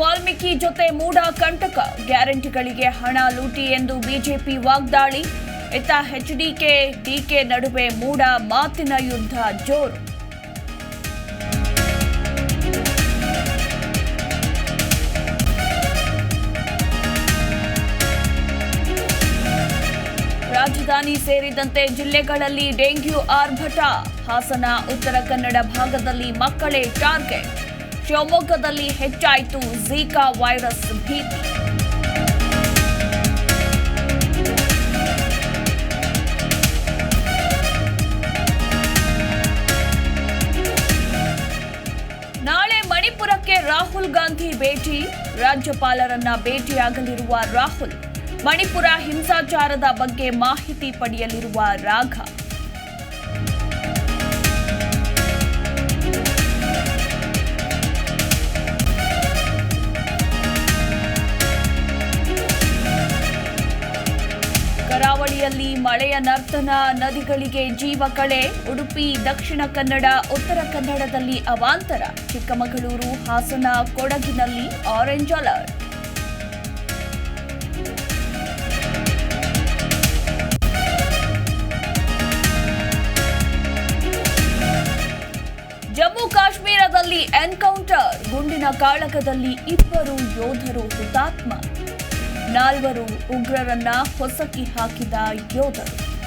ವಾಲ್ಮೀಕಿ ಜೊತೆ ಮೂಡ ಕಂಟಕ. ಗ್ಯಾರಂಟಿಗಳಿಗೆ ಹಣ ಲೂಟಿ ಎಂದು ಬಿಜೆಪಿ ವಾಗ್ದಾಳಿ. ಇತ್ತ ಎಚ್ಡಿಕೆ ಡಿಕೆ ನಡುವೆ ಮೂಡ ಮಾತಿನ ಯುದ್ಧ ಜೋರು. ರಾಜಧಾನಿ ಸೇರಿದಂತೆ ಜಿಲ್ಲೆಗಳಲ್ಲಿ ಡೆಂಗ್ಯೂ ಆರ್ಭಟ. ಹಾಸನ, ಉತ್ತರ ಕನ್ನಡ ಭಾಗದಲ್ಲಿ ಮಕ್ಕಳೇ ಟಾರ್ಗೆಟ್. ಶಿವಮೊಗ್ಗದಲ್ಲಿ ಹೆಚ್ಚಾಯಿತು ಝೀಕಾ ವೈರಸ್ ಭೀತಿ ನಾಳೆ ಮಣಿಪುರಕ್ಕೆ ರಾಹುಲ್ ಗಾಂಧಿ ಭೇಟಿ. ರಾಜ್ಯಪಾಲರನ್ನ ಭೇಟಿಯಾಗಲಿರುವ ರಾಹುಲ್. ಮಣಿಪುರ ಹಿಂಸಾಚಾರದ ಬಗ್ಗೆ ಮಾಹಿತಿ ಪಡೆಯಲಿರುವ ರಾಘ. ಕರಾವಳಿಯಲ್ಲಿ ಮಳೆಯ ನರ್ತನ ನದಿಗಳಿಗೆ ಜೀವ ಕಳೆ, ಉಡುಪಿ, ದಕ್ಷಿಣ ಕನ್ನಡ, ಉತ್ತರ ಕನ್ನಡದಲ್ಲಿ ಅವಾಂತರ. ಚಿಕ್ಕಮಗಳೂರು, ಹಾಸನ, ಕೊಡಗಿನಲ್ಲಿ ಆರೆಂಜ್ ಅಲರ್ಟ್ ಜಮ್ಮು ಕಾಶ್ಮೀರದಲ್ಲಿ ಎನ್ಕೌಂಟರ್ ಗುಂಡಿನ ಕಾಳಗದಲ್ಲಿ ಇಬ್ಬರು ಯೋಧರು ಹುತಾತ್ಮ. ನಾಲ್ವರು ಉಗ್ರರನ್ನ ಹೊಸಕಿ ಹಾಕಿದ ಯೋಧರು.